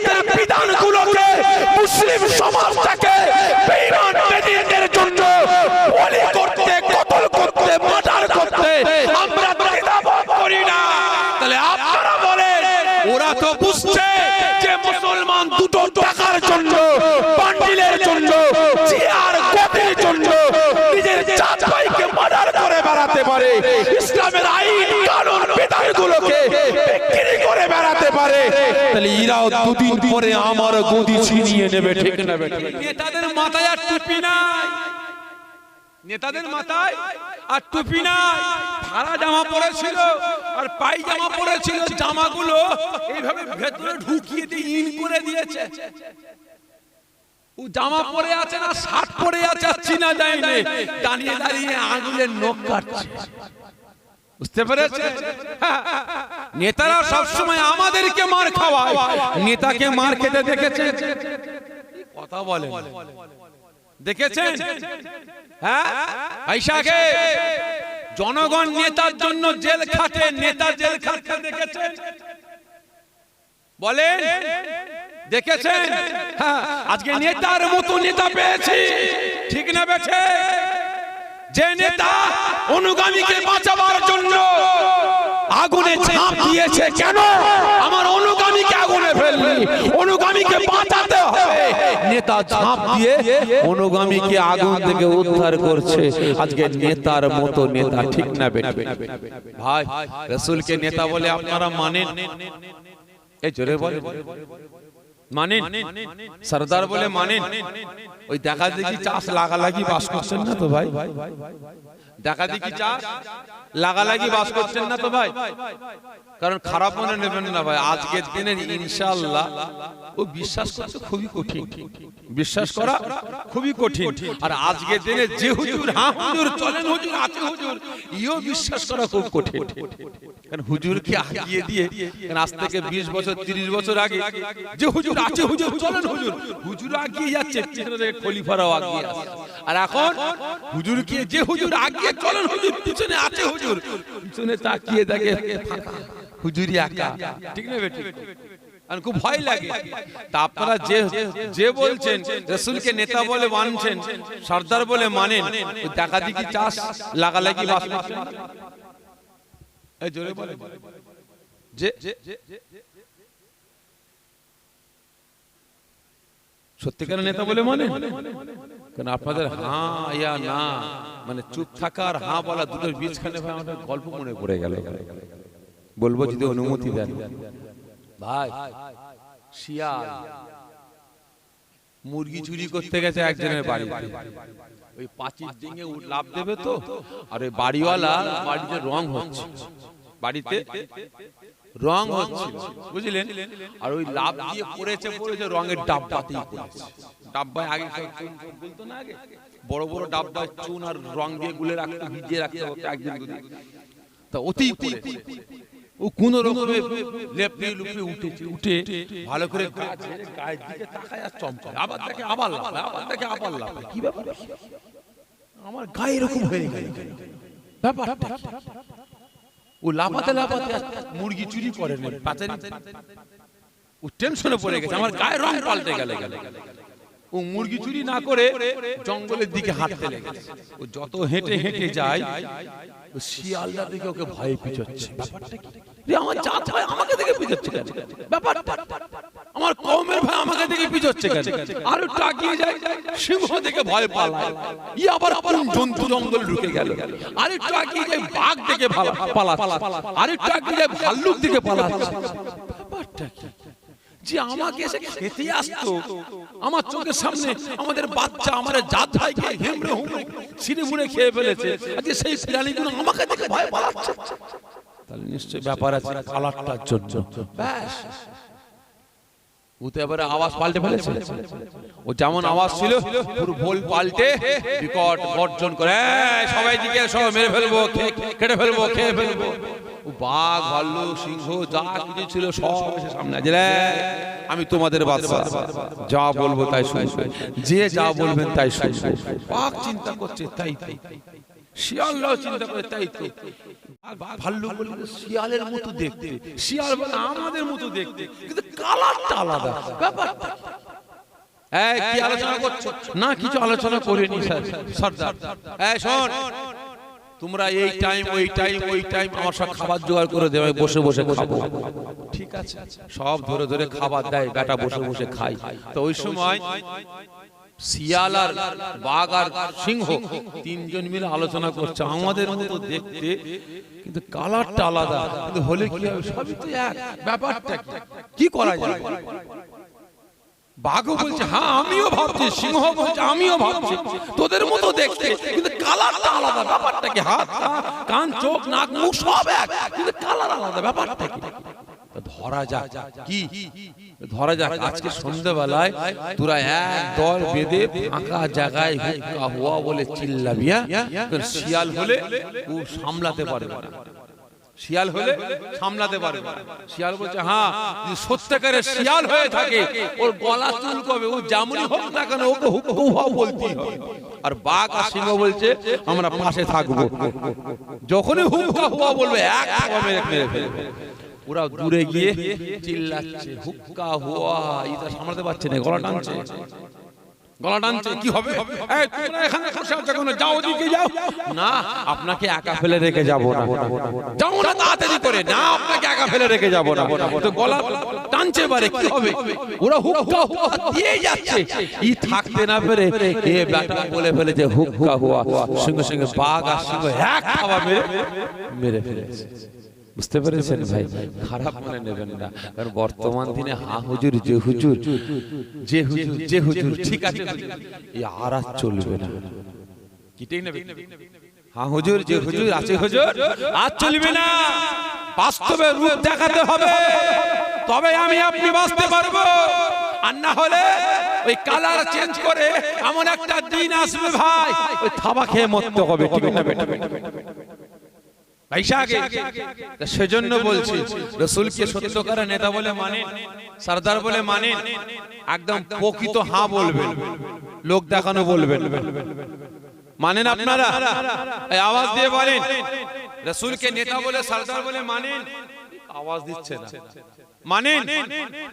শরিয়াতের বিধানগুলোকে মুসলিম সমাজটাকে বেঈমান বেদিনদের জন্য বলি করতে কতল করতে মার্ডার করতে আমরা দ্বিধাবোধ করি না তাহলে আপনারা বলেন ওরা তো বুঝছে যে মুসলমান দুটো টাকার জন্য বান্ডিলের জন্য চেয়ার গতির জন্য নিজের চাচ ভাইকে মার্ডার করে বেড়াতে পারে ইসলামের আইন কানুন বিধানগুলোকে বিক্রি করে বেড়াতে পারে। তাহলে ইরাও দুদিন পরে আমার গদি ছিনিয়ে নেবে ঠিক না নেতাদের মাথায় আর টুপি নাই। নেতাদের মাথায় আর টুপি নাই। ভাড়া জামা পরেছিল আর পায়জামা পরেছিল জামাগুলো এইভাবে ভেতরে ঢুকিয়ে দিয়ে ইন করে দিয়েছে। ও জামা পরে আছে না শার্ট পরে আছে চিনা যায় দাঁড়িয়ে দাঁড়িয়ে আঙুলের নখ কাটছে। বুঝতে পেরেছে নেতারা সব সময় আমাদেরকে মার খাওয়ায়। নেতাকে মার খেতে দেখেছে কথা বলে দেখেছেন? হ্যাঁ? আইসাকে জনগণ নেতার জন্য জেল খাটে নেতা জেল খাটতে দেখেছেন? বলেন? দেখেছেন? হ্যাঁ, আজকে নেতার মতো নেতা পেয়েছি। ঠিক না বেছে যে নেতা অনুগামীকে বাঁচাবার জন্য আগুনে ঝাঁপ দিয়েছে কেন? আমার অনুগামীকে আগুনে ফেললি অনুগামীকে বাঁচাতে হবে। নেতা ঝাঁপ দিয়ে অনুগামীকে আগুন থেকে উদ্ধার করছে। আজকে নেতার মতো নেতা ঠিক না বেটে ভাই রসুলকে নেতা বলে আপনারা মানেন? এই জোরে বলে মানেন। সরদার বলে মানেন। ওই দেখা দেখি চাষ লাগালাগি বাস করছেন না তো ভাই। দেখা দেখি চাষ লাগালাগি বাস করছেন না তো ভাই? কারণ খারাপ মনে নেবেন না ভাই। আজকের দিনের ইনশাআল্লাহ ও বিশ্বাস করতে খুবই কঠিন। বিশ্বাস করা খুবই কঠিন। আর আজকের দিনে যে হুজুর হ্যাঁ হুজুর চলেন হুজুর আছে হুজুর। ইও বিশ্বাস করা খুব কঠিন। কারণ হুজুরকে আগিয়ে দিয়ে কারণ আজ থেকে বিশ বছর তিরিশ বছর আগে যে হুজুর আছে হুজুর চলেন হুজুর। হুজুর আগিয়ে যাচ্ছে পিছনে থেকে খলিফারাও আগিয়ে আসছে আর এখন হুজুরকে যে হুজুর আগিয়ে চলেন হুজুর, পিছনে আছে হুজুর। পিছনে তাকিয়ে দেখে, হুজুরি একা। ঠিক না বেটি খুব ভয় লাগে। আপনারা যে যে বলছেন, রসুলকে নেতা বলে মানছেন, সর্দার বলে মানেন দেখা দেখি চাষ, লাগালাগি। জোরে বলে যে, সত্যিকারের নেতা বলে মানে কারণ আপনাদের হ্যাঁ ইয়া, না মানে চুপ থাকা আর হ্যাঁ বলা দুটোর বীজখানে ভাই আমাদের গল্প মনে পড়ে গেল। বলব যদি অনুমতি দেন। ভাই শিয়াল মুরগি চুরি করতে গেছে একজনের বাড়িতে। ওই পাঁচির ডিঙে লাফ দেবে তো? আর ওই বাড়িওয়ালা বাড়িতে রং হচ্ছে। বাড়িতে রং হচ্ছে বুঝলেন? আর ওই লাভ দিয়ে পড়েছে পড়েছে রঙের ডাব্বাতেই পড়েছে। ডাব্বায় আগে না বড় বড় ডাব্বায় চুন আর রং দিয়ে গুলে রাখতে ভিজিয়ে রাখতে হতো একদিন দুদিন। তা অতি ও কোন রকমে লেপড়ে লুপড়ে উঠেছে উঠে ভালো করে গায়ের দিকে তাকায় আর চমকায় আবার দেখে আবার লাফায় আবার দেখে আবার লাফায়। কি ব্যাপার? আমার গায়ে এরকম হয়ে গেল। ব্যাপারটা কি? ও লাফাতে লাফাতে মুরগি চুরি করে ও টেনশনে পড়ে গেছে। আমার গায়ে রং পাল্টে গেলে গেলে ও মুরগি চুরি না করে জঙ্গলের দিকে হাঁটতে ও যত হেঁটে হেঁটে যায়, ও শিয়ালদা দেখে ওকে আমার জাত ভাই আমাকে দেখে আমার কমের কেন? আর যায়, সিংহ দেখে ভয় পালায়। ই আবার কোন জন্তু জঙ্গল ঢুকে গেল। আর একটু যায়, বাঘ দেখে পালা পালা আর একটু যায়, ভাল্লুক দেখে পালাচ্ছে। যে আমাকে এসে খেতে আসতো। আমার চোখের সামনে আমাদের বাচ্চা, আমার জাত ভাইকে হেমড়ে হুমড়ে ছিঁড়ে মুড়ে খেয়ে ফেলেছে। আজকে সেই প্রাণীগুলো আমাকে দেখে ভয় পালাচ্ছে। তাহলে নিশ্চয়ই ব্যাপার আছে ব্যাস। ও তো এবারে আওয়াজ পাল্টে ফেলেছে। ও যেমন আওয়াজ ছিল পুরো ভোল পাল্টে বিকট গর্জন করে "এই, সবাই দিকে সব মেরে ফেলব কেটে ফেলব খেয়ে ফেলব? বাঘ ভাল্লুক সিংহ যা কিছু ছিল সব এসে সামনে আছে। আমি তোমাদের বাদশা যা বলব তাই শুনবে। যে যা বলবেন তাই শুনবে। বাঘ চিন্তা করছে তাই তাই শিয়ালরাও চিন্তা করে তাই তো। ভাল্লুক বলে শিয়ালের মতো দেখতে। শিয়াল বলে আমাদের মতো দেখতে। কিন্তু কালারটা আলাদা। ব্যাপারটা এই কি আলোচনা করছ? না কিছু আলোচনা করিনি স্যার। সর্দার। এই শোন। তোমরা এই টাইম ওই টাইম ওই টাইম আমার সব খাবার জোগাড় করে দেবে বসে বসে খাব। ঠিক আছে। সব ধরে ধরে খাবার দেয় বেটা বসে বসে খাই তো ওই সময় শিয়াল আর বাঘ আর সিংহ তিনজন মিলে আলোচনা করছে। আমাদের মতো দেখতে কিন্তু কালারটা আলাদা, কিন্তু হলে কি হবে? সবই তো এক। ব্যাপারটা কি? করা যায়? বাঘও বলছে হ্যাঁ আমিও ভাবছি, সিংহ বলছে, আমিও ভাবছি। তোদের মতো দেখতে, কিন্তু কালারটা আলাদা। ব্যাপারটা কি? হাত, কান, চোখ, নাক, মুখ সব এক। কিন্তু কালার আলাদা। ব্যাপারটা কি? ধরা যাক। কি? ধরা যাক, আজকে সন্ধ্যাবেলায় তোরা এক দল বেঁধে ফাঁকা জায়গায় হুক্কা হুয়া বলে চিল্লাবি হ্যাঁ? শিয়াল হলে ও সামলাতে পারবে না। শিয়াল হলে সামলাতে পারবে শিয়াল বলছে হ্যাঁ সত্যিকারের শিয়াল হয়ে থাকে, ওর গলা চুলকবে, ও যেমনই হোক না কেন ওকে হুক্কু হওয়া আর বাঘ আর সিংহ বলছে, আমরা পাশে থাকব। যখনই হুক্কা হওয়া বলবে, এক মেরে ওরা দূরে গিয়ে চিল্লাচ্ছে হুক্কা হুয়া এটা সামলাতে পারছে না গলা টানছে। গলা টানছে কি হবে? এখানে বসে আছো কেন? যাও ওদিকে যাও। না আপনাকে একা ফেলে রেখে যাব না। যাও না তাড়াতাড়ি করে না আপনাকে একা ফেলে রেখে যাব না। তো গলা টানছে বারে কি হবে? ওরা হুক্কা হুয়া দিয়ে যাচ্ছে। ই থাকতে না পেরে এ ব্যাটা বলে ফেলেছে হুক্কা হুয়া। সঙ্গে সঙ্গে বাঘ আর সিংহ এক খাওয়া মেরে মেরে ফেলেছে। বুঝতে পেরেছেন ভাই? খারাপ মনে নেবেন না। কারণ বর্তমান দিনে হা হুজুর যে হুজুর যে হুজুর যে হুজুর ঠিক আছে। এই আর আর চলবে না। কি ঠিক নেবে। হা হুজুর যে হুজুর আছে হুজুর আর চলবে না। বাস্তবে রূপ দেখাতে হবে। তবে আমি আপনি বাঁচতে পারব। আর না হলে ওই কালার চেঞ্জ করে এমন একটা দিন আসবে ভাই। ওই থাবা খেয়ে মরতে হবে ঠিক না বেটা সেজন্য বলছি রসুলকে সত্যকার নেতা বলে মানেন সর্দার বলে মানেন একদম প্রকৃত হা বলবেন। লোক দেখানো বলবেন। মানেন আপনারা? আওয়াজ দিয়ে বলেন। রসুলকে নেতা বলে সর্দার বলে মানেন? আওয়াজ দিচ্ছে না। মানেন?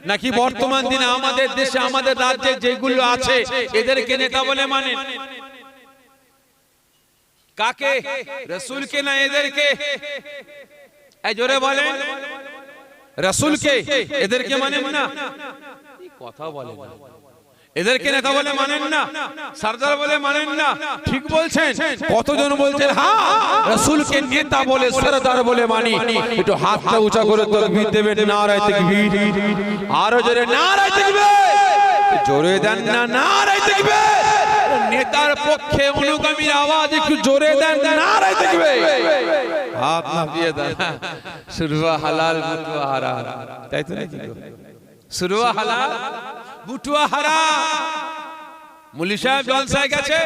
নাকি বর্তমান দিনে আমাদের দেশে আমাদের রাজ্যে যেগুলো আছে এদেরকে নেতা বলে মানেন। কাকে? রসুলকে না এদেরকে? জোরে বলেন। রসুলকে? এদেরকে মানেন না? কথা বলে এদেরকে নেতা বলে মানেন না। সর্দার বলে মানেন না? ঠিক বলছেন। কতজন বলছেন? হ্যাঁ রসুলকে নেতা বলে সরদার বলে মানি। একটু হাতটা উঁচা করে তকবীর দেবেন নারায় তাকবীর আরও জোরে নারায় তাকবীর। জোরে দেন না নারায় তাকবীর। নেতার পক্ষে অনুগামীর আওয়াজ একটু জোরে দেন। নারায় দেখবে। হাত না দিয়ে দেন। শুরুয়া হালাল বুতুয়া হারাম। তাই তো নাকি? শুরুয়া হালাল বুটুয়া হারা মুলি সাহেব জলসায় গেছে।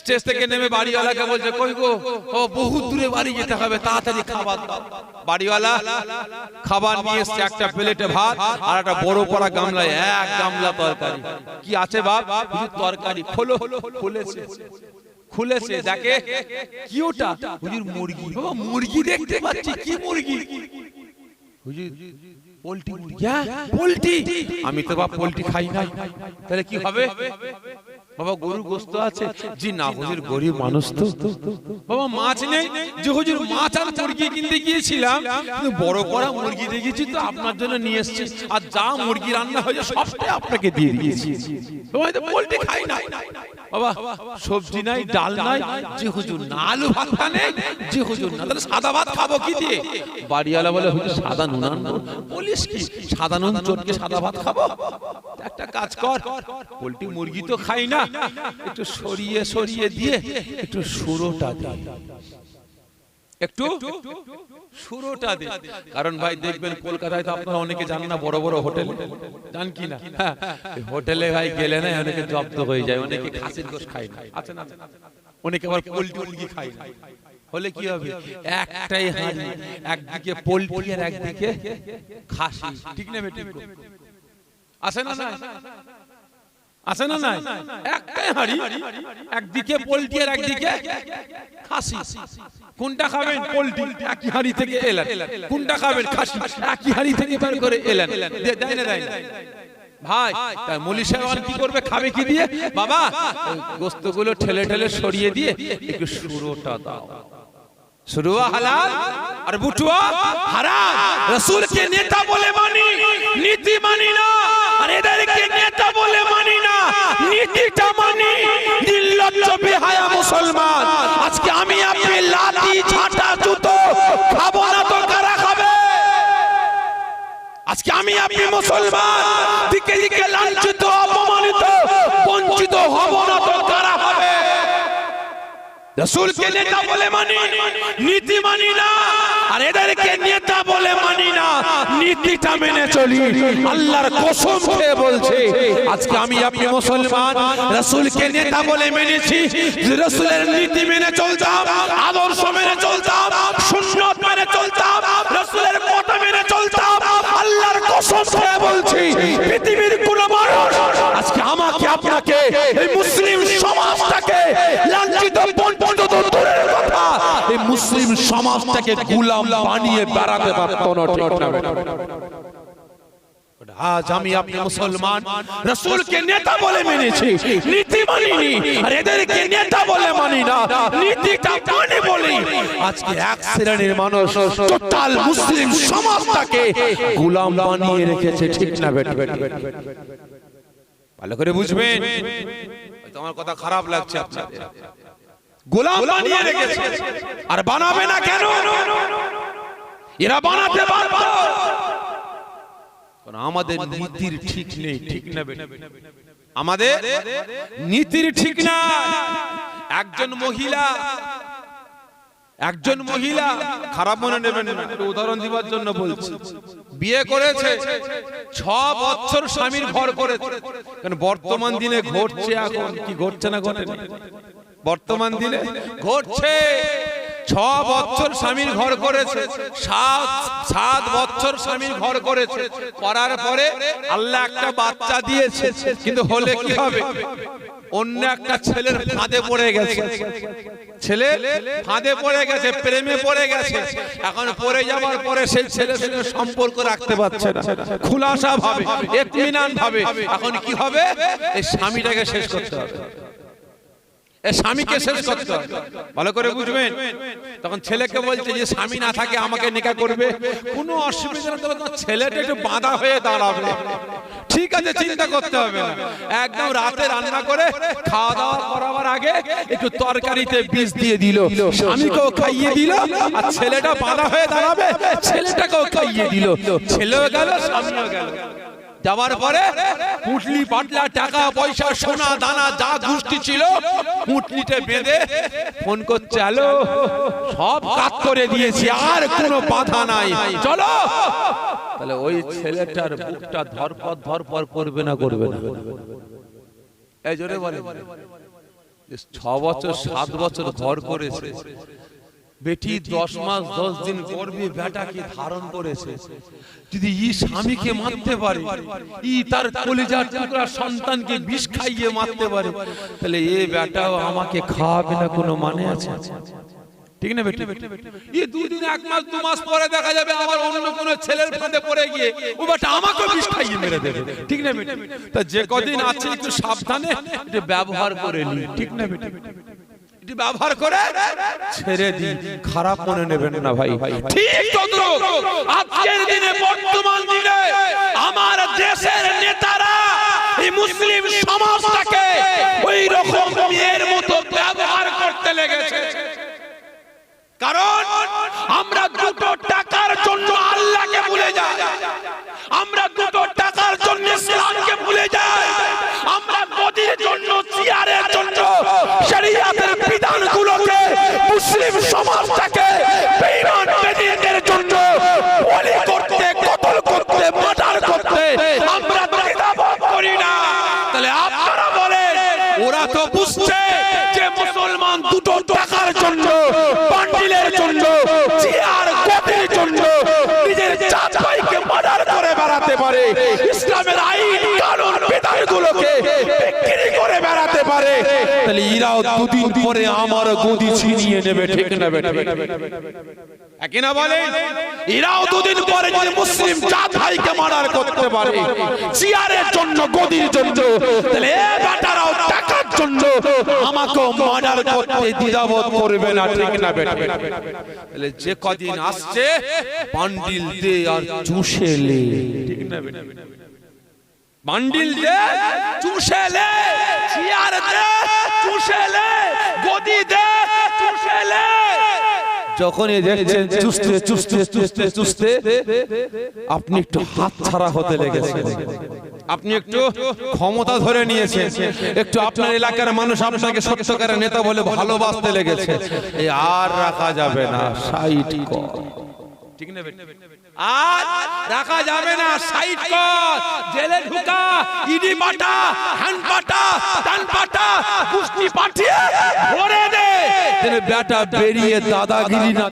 স্টেজ থেকে নেমে বাড়িওয়ালাকে বলছে, কই গো? ও বহু দূরে বাড়ি যেতে হবে, তাড়াতাড়ি খাবার দাও। বাড়িওয়ালা খাবার নিয়ে এসছে একটা প্লেটে ভাত আর একটা বড় পড়া গামলায়, এক গামলা তরকারি। কি আছে বাপ? তরকারি খোলো, খুলেছে। খুলেছে, দেখে কি ওটা হুজুর মুরগি। বাবা, মুরগি দেখতে পাচ্ছি, কি মুরগি? হুজুর পোল্ট্রি মুরগি। হ্যাঁ আমি তো বাপ পোল্ট্রি খাই না। তাহলে কি হবে? বাবা গরুর গোস্ত আছে। জি না হুজুর গরিব মানুষ তো। বাবা মাছ নেই। যে হুজুর মাছ আর মুরগি কিনতে গিয়েছিলাম কিন্তু বড় করা মুরগি দেখেছি তো আপনার জন্য নিয়ে এসেছি। আর যা মুরগি রান্না হয়েছে সবটাই আপনাকে দিয়ে দিয়েছি। বাবা এই তো পোল্ট্রি খাই না। বাবা সবজি নাই ডাল নাই। যে হুজুর না আলু ভাতটা নেই? যে হুজুর না তাহলে সাদা ভাত খাব কি দিয়ে? বাড়িওয়ালা বলে হুজুর সাদা নুন আনব বলিস কি সাদা নুন চটকে সাদা ভাত খাব? একটা কাজ কর পোলট্রি মুরগি তো খাই না একটু সরিয়ে সরিয়ে দিয়ে একটু সুরোটা দে। একটু? সুরোটা দে কারণ ভাই দেখবেন কলকাতায় তো আপনারা অনেকে জানেন না, বড় বড় হোটেল। জান কি না? হোটেলে ভাই গেলে না অনেকে জব্দ হয়ে যায়, অনেকে খাসির গোশ খায় না। আছে না? অনেকে আবার পোল্ট্রি মুরগি খায় না। হলে কি হবে? একটাই হাঁড়ি, একদিকে পোল্ট্রি আর একদিকে খাসি। ঠিক না? বেটি আছে না? আছে না নাই? একটাই হাড়ি, একদিকে পোল্ট্রি আর একদিকে খাসি। কোনটা খাবেন? পোল্ট্রি। একই হাড়ি থেকে এলেন। কোনটা খাবেন? খাসি। একই হাড়ি থেকে বের করে এলেন। দেয় না, দেয় ভাই তাই মলি সাহেব কি করবে? খাবে কি দিয়ে? বাবা গোস্তগুলো ঠেলে ঠেলে সরিয়ে দিয়ে একটু সুরোটা দাও। শুরুয়া হালাল আর বুটুয়া হারাম। রাসূলকে নেতা বলে মানি, নীতি মানি না। আর এদেরকে নেতা বলে মানি না। নীতিটা মানি নির্লজ্জ বেহায়া মুসলমান। আজকে আমি আপনি লাঠি, ঝাঁটা, জুতো খাব না তো কারা খাবে? আজকে আমি আপনি মুসলমান, দিকে দিকে লাঞ্ছিত, অপমানিত, বঞ্চিত হব না তো কারা হবে রসুলকে নেতা বলে মানি, নীতি মানি না। আর এদেরকে নেতা বলে মানি না, নীতিটা মেনে চলি। আল্লাহর কসম খেয়ে আজকে আমি আপনি মুসলমান নেতা বলে মেনেছি নীতি মেনে চলতাম, আদর্শ মেনে চলতাম, সুন্নত মেনে চলতাম মেনে চলতাম, আল্লাহর কসম খেয়ে বলছি, পৃথিবীর কোন মানুষ আজকে আমাকে, আপনাকে, এই মুসলিম সমাজটাকে গুলাম বানিয়ে বেড়াতে পারত না ঠিক না আজ আমি আপনি মুসলমান রসুলকে নেতা বলে মেনেছি নীতি মানিনি আর এদেরকে নেতা বলে মানি না নীতিটা মানে বলি। আজকে এক শ্রেণির মানুষ টোটাল মুসলিম সমাজটাকে গোলাম বানিয়ে রেখেছে ঠিক না বেট। ভালো করে বুঝবেন? তোমার কথা খারাপ লাগছে আপনাদের। গোলাম বানিয়ে রেখেছে। আর বানাবে না কেন? এরা বানাতে পারবে আমাদের নীতির ঠিক নেই ঠিক না। আমাদের নীতির ঠিক না। একজন মহিলা একজন মহিলা খারাপ মনে নেবেন উদাহরণ দিবার জন্য বলছি। বিয়ে করেছে ছ বছর স্বামীর ঘর করেছে। কারণ বর্তমান দিনে ঘটছে এখন। কি ঘটছে না ঘটে? না? বর্তমান দিনে ঘটছে। ছ বছর স্বামীর ঘর করেছে। সাত সাত বছর স্বামীর করেছে। করার পরে আল্লাহ একটা বাচ্চা দিয়েছে। কিন্তু হলে কি হবে? অন্য একটা ফাঁদে পড়ে গেছে। ছেলে ফাঁদে পড়ে গেছে, প্রেমে পড়ে গেছে। এখন পড়ে যাওয়ার পরে সেই ছেলের সঙ্গে সম্পর্ক রাখতে পারছে না। খুলাসা ভাবে। এখন কি হবে? এই স্বামীটাকে শেষ করতে হবে। এ স্বামীকে শেষ করতে ভালো করে বুঝবেন? তখন ছেলেকে বলছে যে স্বামী না থাকে আমাকে নিকা করবে। কোনো অসুবিধা তোমার ছেলেটা একটু বাঁধা হয়ে দাঁড়াবে। ঠিক আছে চিন্তা করতে হবে না। একদম রাতে রান্না করে খাওয়া দাওয়া করাবার আগে একটু তরকারিতে বীজ দিয়ে দিল। স্বামীকেও খাইয়ে দিল আর ছেলেটা বাঁধা হয়ে দাঁড়াবে ছেলেটাকেও খাইয়ে দিল। ছেলেও গেল স্বামীও গেল। যাওয়ার পরে পুটলি পাটলা টাকা, পয়সা, সোনা, দানা, যা গুষ্টি ছিল, পুটলিতে বেঁধে ফোন করছে আলো সব কাজ করে দিয়েছি, আর কোনো বাধা নাই, চলো। তাহলে ওই ছেলেটার বুকটা ধরপর ধরপর করবে না করবে না? এই জোরে বলে ছ বছর, সাত বছর ধর করেছে। বেটি দশ মাস দশ দিন করবে বেটাকে ধারণ করেছে। যদি ই স্বামীকে মারতে পারে ই তার কলিজার টুকরা সন্তানকে বিষ খাইয়ে মারতে পারে। তাহলে এ বেটাও আমাকে খাওয়াবে না কোনো মানে আছে? ঠিক না বেটি? ই দুদিন এক মাস দু মাস পরে দেখা যাবে আবার অন্য কোনো ছেলের ফাঁদে পড়ে গিয়ে ও বেটা আমাকে বিষ খাইয়ে মেরে দেবে। ঠিক না বেটি? তা যে কদিন আছে একটু সাবধানে ব্যবহার করে নি ঠিক না বেটি? এটি ব্যবহার করে ছেড়ে দিন। খারাপ মনে নেবেন না ভাই। ঠিক আজকের দিনে, বর্তমান দিনে আমার দেশের নেতারা এই মুসলিম সমাজটাকে ওই রকম মেয়ের মতো ব্যবহার করতে লেগেছে। কারণ আমরা দুটো টাকার জন্য আল্লাহকে ভুলে যাই। আমরা দুটো টাকার জন্য ইসলামকে ভুলে যাই। আমরা গদির জন্য, চেয়ারের জন্য মুসলিম সমাজটাকে বেঈমান বেদিনদের জন্য বলি করতে কতল করতে মার্ডার করতে আমরা দ্বিধাবোধ করি না তাহলে আপনারা বলেন ওরা তো বুঝছে যে মুসলমান দুটো টাকার জন্য বান্ডিলের জন্য চেয়ার গদির জন্য নিজের চাচ ভাইকে মার্ডার করে বেড়াতে পারে ইসলামের আইন কানুন বিধানগুলোকে ব্যক্তি পারে তাহলে ইরাও দুদিন পরে আমার গদি ছিনিয়ে নেবে, ঠিক না বেটা একই না বলে? এরাও দুদিন পরে যদি মুসলিম জাত ভাইকে মার্ডার করতে পারে চেয়ারের জন্য, গদির জন্য, তাহলে এ বেটারাও টাকার জন্য আমাকেও মার্ডার করতে দ্বিধাবোধ করবে না, ঠিক না বেটা তাহলে যে কদিন আসছে বান্ডিল দে আর চুষে লে, ঠিক না বেটা? বান্ডিল দে চুষে লে চেয়ার দে চুষে লে, গদি দে চুষে লে। যখনই দেখছেন চুষতে চুষতে চুষতে চুষতে, আপনি একটু হাত ছাড়া হতে লেগেছে। আপনি একটু ক্ষমতা ধরে নিয়েছেন। একটু আপনার এলাকার মানুষ আপনাকে সত্যকারের নেতা বলে ভালোবাসতে লেগেছে। আর রাখা যাবে না কর। ঠিক না বেটা? আর রাখা যাবে না সাইড কর। জেলে ঢুকা ইডি পাটা হ্যান পাটা টান পাটা কুস্তি পাঠিয়ে ভরে দে। বেটা বেরিয়ে দাদাগিরি না